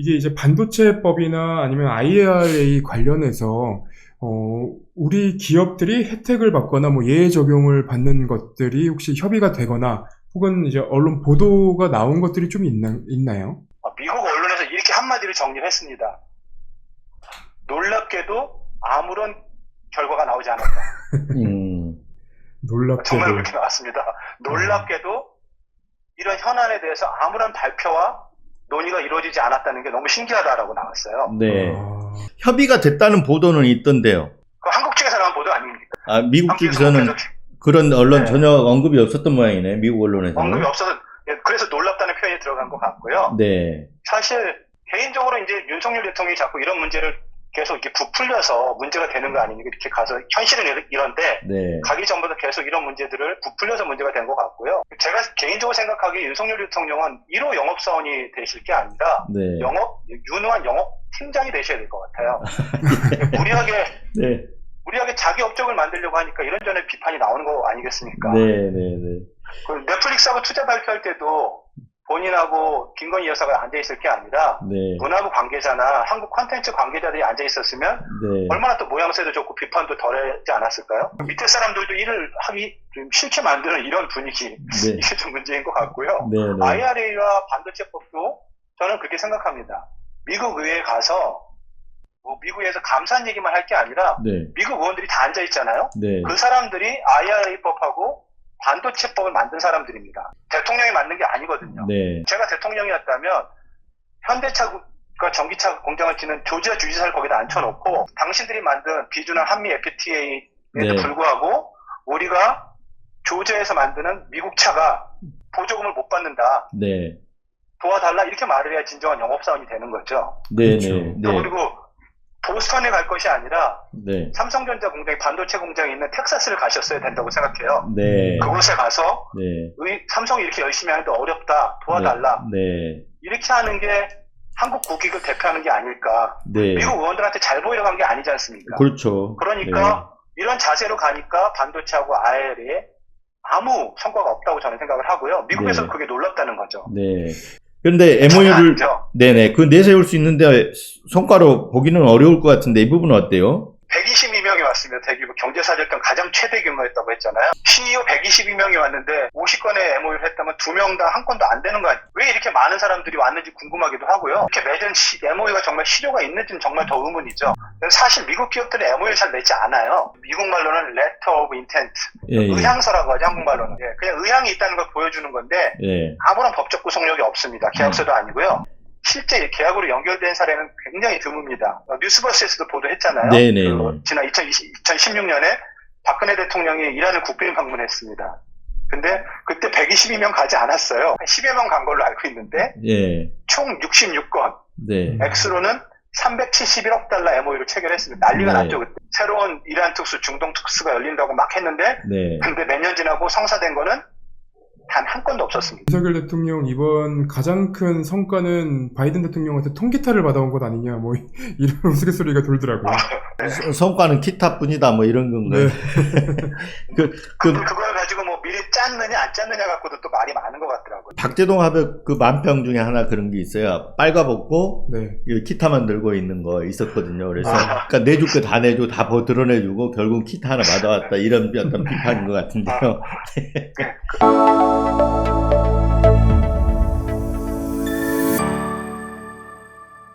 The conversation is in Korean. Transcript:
이게 이제 반도체법이나 아니면 IRA 관련해서 어, 우리 기업들이 혜택을 받거나 뭐 예외 적용을 받는 것들이 혹시 협의가 되거나 혹은 이제 언론 보도가 나온 것들이 좀 있나, 있나요? 아, 미국 언론에서 이렇게 한마디로 정리를 했습니다. 놀랍게도 아무런 결과가 나오지 않았다. 음, 놀랍게도. 정말 그렇게 나왔습니다. 놀랍게도 이런 현안에 대해서 아무런 발표와 논의가 이루어지지 않았다는 게 너무 신기하다라고 나왔어요. 네. 아, 협의가 됐다는 보도는 있던데요. 그 한국 측에서 나온 보도 아닙니까? 아, 미국 계속 그런 언론 네. 전혀 언급이 없었던 모양이네, 미국 언론에서는. 언급이 없어서 예, 그래서 놀랍다는 표현이 들어간 것 같고요. 네. 사실 개인적으로 이제 윤석열 대통령이 자꾸 이런 문제를 계속 이렇게 부풀려서 문제가 되는 거 아니니 이렇게 가서 현실은 이런- 이런데 네. 가기 전부터 계속 이런 문제들을 부풀려서 문제가 된 것 같고요. 제가 개인적으로 생각하기에 윤석열 대통령은 1호 영업사원이 되실 게 아니라 네. 영업, 유능한 영업 팀장이 되셔야 될 것 같아요. 무리하게, 네. 무리하게 자기 업적을 만들려고 하니까 이런저런 비판이 나오는 거 아니겠습니까? 네, 네, 네. 그 넷플릭스하고 투자 발표할 때도 본인하고 김건희 여사가 앉아 있을 게 아니라 네. 문화부 관계자나 한국 콘텐츠 관계자들이 앉아 있었으면 네. 얼마나 또 모양새도 좋고 비판도 덜하지 않았을까요? 밑에 사람들도 일을 하기 좀 싫게 만드는 이런 분위기 네. 이게 좀 문제인 것 같고요. 네, 네. IRA와 반도체법도 저는 그렇게 생각합니다. 미국 의회에 가서 뭐 미국에서 감사한 얘기만 할 게 아니라 네. 미국 의원들이 다 앉아 있잖아요. 네. 그 사람들이 IRA법하고 반도체법을 만든 사람들입니다. 대통령이 만든 게 아니거든요. 네. 제가 대통령이었다면 현대차가 전기차 공장을 짓는 조지아 주지사를 거기다 앉혀놓고 당신들이 만든 비준한 한미 FTA에도 네. 불구하고 우리가 조지아에서 만드는 미국 차가 보조금을 못 받는다. 네. 도와달라 이렇게 말을 해야 진정한 영업사원이 되는 거죠. 네, 그렇죠. 네. 또 네. 그리고 보스턴에 갈 것이 아니라 네. 삼성전자 공장이 반도체 공장이 있는 텍사스를 가셨어야 된다고 생각해요. 네. 그곳에 가서 네. 의- 삼성이 이렇게 열심히 하는데 어렵다 도와달라 네. 이렇게 하는 게 한국 국익을 대표하는 게 아닐까. 네. 미국 의원들한테 잘 보이러 간게 아니지 않습니까? 그렇죠. 그러니까 이런 자세로 가니까 반도체하고 IR에 아무 성과가 없다고 저는 생각을 하고요. 미국에서는 네. 그게 놀랍다는 거죠. 네. 네. 그런데 MOU를. 네네 그 내세울 수 있는데 성과로 보기는 어려울 것 같은데 이 부분은 어때요? 122명이 왔습니다. 대기업 경제사절단 가장 최대 규모였다고 했잖아요. CEO 122명이 왔는데 50건의 MOU를 했다면 2명당 한 건도 안 되는 거 아니에요. 왜 이렇게 많은 사람들이 왔는지 궁금하기도 하고요. 이렇게 맺은 시- MOU가 정말 실효가 있는지는 정말 더 의문이죠. 사실 미국 기업들은 MOU를 잘 맺지 않아요. 미국 말로는 Letter of Intent, 예, 예. 의향서라고 하죠. 한국말로는. 예, 그냥 의향이 있다는 걸 보여주는 건데 예. 아무런 법적 구속력이 없습니다. 계약서도 아니고요. 실제 계약으로 연결된 사례는 굉장히 드뭅니다. 어, 뉴스버스에서도 보도했잖아요. 네네. 그 지난 2020, 2016년에 박근혜 대통령이 이란을 국빈 방문했습니다. 근데 그때 122명 가지 않았어요. 한 10여 명 간 걸로 알고 있는데 예. 총 66건, 네. 액수로는 371억 달러 MOU를 체결했습니다. 난리가 네. 났죠 그때. 새로운 이란 특수, 중동 특수가 열린다고 막 했는데 네. 근데 몇 년 지나고 성사된 거는 단 한 건도 없었습니다. 윤석열 대통령 이번 가장 큰 성과는 바이든 대통령한테 통기타를 받아온 것 아니냐, 뭐, 이런 우스갯소리가 돌더라고요. 서- 성과는 기타뿐이다 뭐 이런 건가요? 네. 그, 그, 그뭐 미리 짰느냐 안 짰느냐 갖고도 또 말이 많은 것 같더라고요. 박재동 하백 그 만평 중에 하나 그런 게 있어요. 빨가벗고 네. 이 기타만 들고 있는 거 있었거든요. 그래서 아. 그러니까 내줄 거 다 내줘 다 버- 드러내주고 결국 기타 하나 받아왔다 이런 어떤 비판인 것 같은데요.